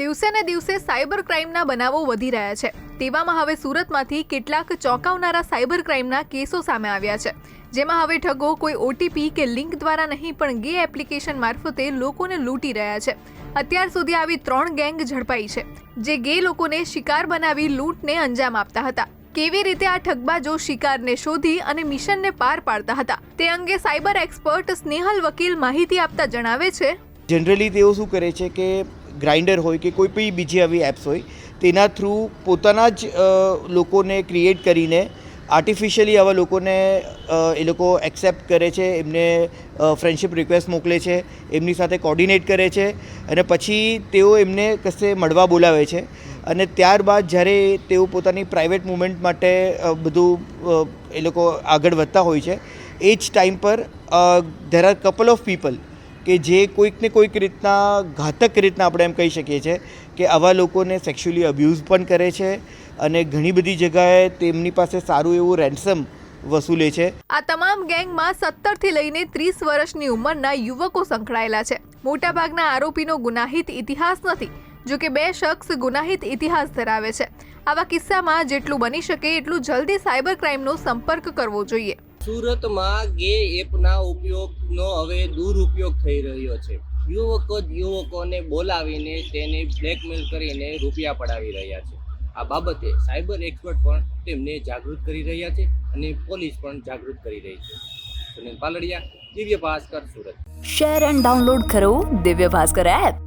દિવસે ને દિવસે સાયબર ક્રાઇમના બનાવો વધી રહ્યા છે. તેવામાં હવે સુરતમાંથી કેટલાક ચોંકાવનારા સાયબર ક્રાઇમના કેસો સામે આવ્યા છે. જેમાં હવે ઠગો, કોઈ ઓટીપી કે લિંક દ્વારા નહીં, પણ ગે એપ્લિકેશન મારફતે લોકોને લૂંટી રહ્યા છે. અત્યાર સુધી આવી ત્રણ ગેંગ ઝડપાઈ છે, જે ગે લોકોને શિકાર બનાવી લૂંટને અંજામ આપતા હતા. કેવી રીતે આ ઠગબાજો શિકારને શોધી અને મિશનને પાર પાડતા હતા, તે અંગે સાયબર એક્સપર્ટ સ્નેહલ વકીલ માહિતી આપતા જણાવે છે. જનરલી તેઓ શું કરે છે કે ગ્રાઇન્ડર હોય કે કોઈ પણ બીજી આવી એપ્સ હોય, તેના થ્રુ પોતાના જ લોકોને ક્રિએટ કરીને આર્ટિફિશિયલી આવા લોકોને એ લોકો એક્સેપ્ટ કરે છે, એમને ફ્રેન્ડશિપ રિક્વેસ્ટ મોકલે છે, એમની સાથે કોર્ડિનેટ કરે છે, અને પછી તેઓ એમને કશે મળવા બોલાવે છે. અને ત્યારબાદ જ્યારે તેઓ પોતાની પ્રાઇવેટ મુમેન્ટ માટે બધું એ લોકો આગળ વધતા હોય છે, એ જ ટાઈમ પર there are couple of people કે જે કોઈકને કોઈક રીતના ઘાતક રીતના આપણે એમ કહી શકીએ છીએ કે આવા લોકોને સેક્સ્યુઅલી અબ્યુઝ પણ કરે છે અને ઘણી બધી જગાએ તેમની પાસે સારું એવું રેન્સમ વસૂલે છે. આ તમામ ગેંગમાં સત્તરથી લઈને ત્રીસ વર્ષની ઉંમરના યુવકો સંકળાયેલા છે. મોટાભાગના આરોપીનો ગુનાહિત ઇતિહાસ નથી, જો કે બે શખ્સ ગુનાહિત ઇતિહાસ ધરાવે છે. આવા કિસ્સામાં જેટલું બની શકે એટલું જલ્દી સાયબર ક્રાઇમનો સંપર્ક કરવો જોઈએ. સુરતમાં ગે એપના ઉપયોગનો હવે દુરુપયોગ થઈ રહ્યો છે. યુવકો યુવકોને બોલાવીને તેને બ્લેકમેલ કરીને રૂપિયા પડાવી રહ્યા છે. આ બાબતે સાયબર એક્સપર્ટ પણ તેમને જાગૃત કરી રહ્યા છે અને પોલીસ પણ જાગૃત કરી રહી છે. Sunil Paldiya, Divya Bhaskar, Surat. Share and download કરો દિવ્ય ભાસ્કર એપ